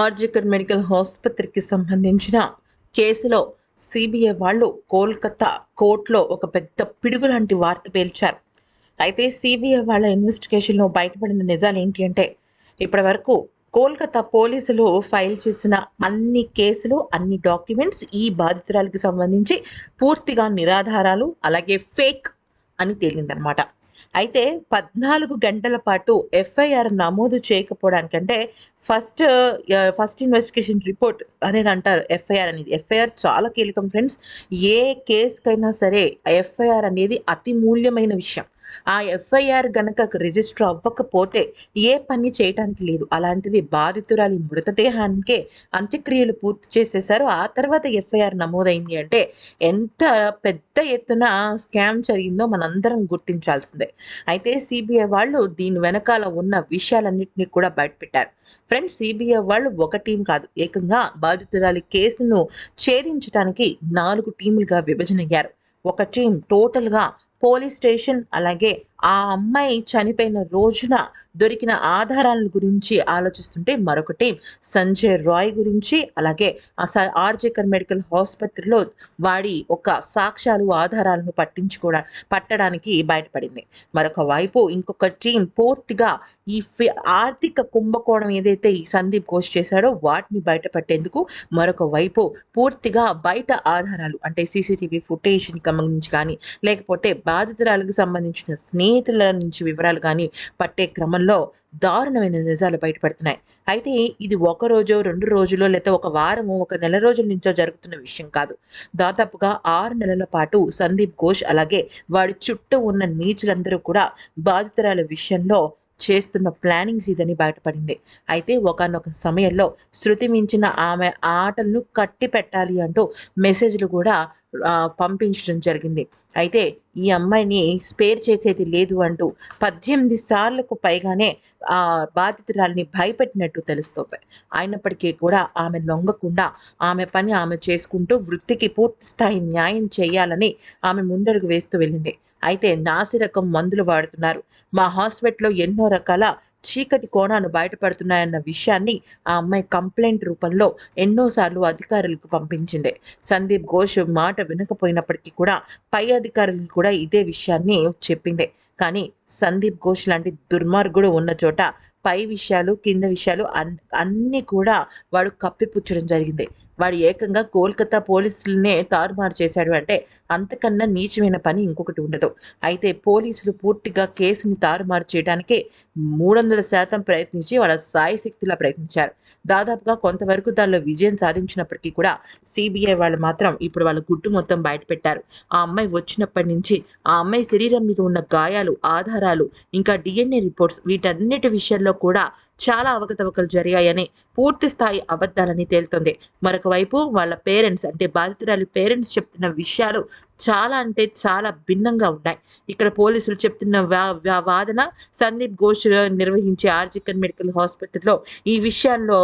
RG Kar medical ఆసుపత్రికి సంబంధించిన కేసులో సిబిఐ వాళ్ళు కోల్కతా కోర్టులో ఒక పెద్ద పిడుగు లాంటి వార్త పేల్చారు. అయితే సిబిఐ వాళ్ళ ఇన్వెస్టిగేషన్లో బయటపడిన నిజాలు ఏంటి అంటే ఇప్పటి వరకు కోల్కతా పోలీసులు ఫైల్ చేసిన అన్ని కేసులు అన్ని డాక్యుమెంట్స్ ఈ బాధితురాలకి సంబంధించి పూర్తిగా నిరాధారాలు అలాగే ఫేక్ అని తేలిందనమాట అయితే పద్నాలుగు గంటల పాటు ఎఫ్ఐఆర్ నమోదు చేయకపోవడానికంటే ఫస్ట్ ఫస్ట్ ఇన్వెస్టిగేషన్ రిపోర్ట్ అనేది అంటారు ఎఫ్ఐఆర్ అనేది. ఎఫ్ఐఆర్ చాలా కీలకం ఫ్రెండ్స్ ఏ కేసుకైనా సరే ఎఫ్ఐఆర్ అనేది అతి మూల్యమైన విషయం. ఆ ఎఫ్ఐఆర్ గనక రిజిస్టర్ అవ్వకపోతే ఏ పని చేయటానికి లేదు. అలాంటిది బాధితురాలి మృతదేహానికే అంత్యక్రియలు పూర్తి చేసేశారు. ఆ తర్వాత ఎఫ్ఐఆర్ నమోదైంది అంటే ఎంత పెద్ద ఎత్తున స్కామ్ జరిగిందో మనందరం గుర్తించాల్సిందే. అయితే సిబిఐ వాళ్ళు దీని వెనకాల ఉన్న విషయాలన్నింటినీ కూడా బయటపెట్టారు. ఫ్రెండ్స్ సిబిఐ వాళ్ళు ఒక టీం కాదు. ఏకంగా బాధితురాలి కేసును ఛేదించడానికి నాలుగు టీములుగా విభజనయ్యారు. ఒక టీం టోటల్గా పోలీస్ స్టేషన్ అలాగే ఆ అమ్మాయి చనిపోయిన రోజున దొరికిన ఆధారాల గురించి ఆలోచిస్తుంటే మరొకటి సంజయ్ రాయ్ గురించి అలాగే ఆర్జేకర్ మెడికల్ హాస్పిటల్లో వాడి ఒక సాక్ష్యాలు ఆధారాలను పట్టించుకోవడా పట్టడానికి బయటపడింది. మరొక వైపు ఇంకొక టీం పూర్తిగా ఈ ఆర్థిక కుంభకోణం ఏదైతే ఈ సందీప్ ఘోష్ చేశాడో వాటిని బయటపట్టేందుకు మరొక వైపు పూర్తిగా బయట ఆధారాలు అంటే సీసీటీవీ ఫుటేజ్ని గమనించి కానీ లేకపోతే బాధితురాలకు సంబంధించిన స్నేహితుల నుంచి వివరాలు కానీ పట్టే క్రమంలో దారుణమైన నిజాలు బయటపడుతున్నాయి. అయితే ఇది ఒక రోజు రెండు రోజులో లేదా ఒక వారము ఒక నెల రోజుల నుంచో జరుగుతున్న విషయం కాదు. దాదాపుగా ఆరు నెలల పాటు సందీప్ ఘోష్ అలాగే వాడి చుట్టూ ఉన్న నీచులందరూ కూడా బాధితురాల విషయంలో చేస్తున్న ప్లానింగ్స్ ఇదని బయటపడింది. అయితే ఒకనొక సమయంలో శృతి మించిన ఆమె ఆటలను కట్టి పెట్టాలి అంటూ మెసేజ్లు కూడా పంపించడం జరిగింది. అయితే ఈ అమ్మాయిని స్పేర్ చేసేది లేదు అంటూ పద్దెనిమిది సార్లకు పైగానే ఆ బాధితురాలిని భయపెట్టినట్టు తెలుస్తుంది. అయినప్పటికీ కూడా ఆమె లొంగకుండా ఆమె పని ఆమె చేసుకుంటూ వృత్తికి పూర్తి స్థాయి న్యాయం చేయాలని ఆమె ముందడుగు వేస్తూ వెళ్ళింది. అయితే నాసి రకం మందులు వాడుతున్నారు. మా హాస్పిటల్లో ఎన్నో రకాల చీకటి కోణాలు బయటపడుతున్నాయన్న విషయాన్ని ఆ అమ్మాయి కంప్లైంట్ రూపంలో ఎన్నోసార్లు అధికారులకు పంపించింది. సందీప్ ఘోష్ మాట వినకపోయినప్పటికీ కూడా పై అధికారులు కూడా ఇదే విషయాన్ని చెప్పింది. కానీ సందీప్ ఘోష్ లాంటి దుర్మార్గుడు ఉన్న చోట పై విషయాలు కింద విషయాలు అన్నీ కూడా వాడు కప్పిపుచ్చడం జరిగింది. వాడు ఏకంగా కోల్కతా పోలీసులనే తారుమారు చేశాడు అంటే అంతకన్నా నీచమైన పని ఇంకొకటి ఉండదు. అయితే పోలీసులు పూర్తిగా కేసుని తారుమారు చేయడానికి మూడు వందల శాతం ప్రయత్నించి వాళ్ళ సాయి శక్తిలా ప్రయత్నించారు. దాదాపుగా కొంతవరకు దానిలో విజయం సాధించినప్పటికీ కూడా సిబిఐ వాళ్ళు మాత్రం ఇప్పుడు వాళ్ళ గుట్టు మొత్తం బయటపెట్టారు. ఆ అమ్మాయి వచ్చినప్పటి నుంచి ఆ అమ్మాయి శరీరం మీద ఉన్న గాయాలు ఆధారాలు ఇంకా డిఎన్ఏ రిపోర్ట్స్ వీటన్నిటి విషయంలో కూడా చాలా అవకతవకలు జరిగాయని పూర్తి స్థాయి అబద్ధాలని తేలుతుంది. మరొక వైపు వాళ్ళ పేరెంట్స్ అంటే బాధితురాలి పేరెంట్స్ చెప్తున్న విషయాలు చాలా అంటే చాలా భిన్నంగా ఉన్నాయి. ఇక్కడ పోలీసులు చెప్తున్న వాదన సందీప్ ఘోష్ నిర్వహించే ఆర్జికన్ మెడికల్ హాస్పిటల్లో ఈ విషయాల్లో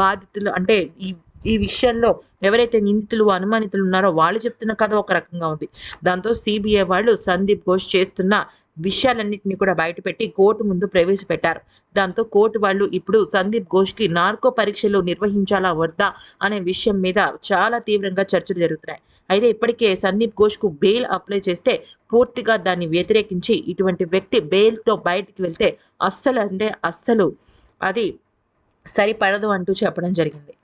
బాధితులు అంటే ఈ ఈ విషయంలో ఎవరైతే నిందితులు అనుమానితులు ఉన్నారో వాళ్ళు చెప్తున్న కథ ఒక రకంగా ఉంది. దాంతో సిబిఐ వాళ్ళు సందీప్ ఘోష్ చేస్తున్న విషయాలన్నింటినీ కూడా బయటపెట్టి కోర్టు ముందు ప్రవేశపెట్టారు. దాంతో కోర్టు వాళ్ళు ఇప్పుడు సందీప్ ఘోష్కి నార్కో పరీక్షలు నిర్వహించాలా వద్దా అనే విషయం మీద చాలా తీవ్రంగా చర్చలు జరుగుతున్నాయి. అయితే ఇప్పటికే సందీప్ ఘోష్కు బెయిల్ అప్లై చేస్తే పూర్తిగా దాన్ని వ్యతిరేకించి ఇటువంటి వ్యక్తి బెయిల్తో బయటికి వెళ్తే అస్సలు అంటే అస్సలు అది సరిపడదు అంటూ చెప్పడం జరిగింది.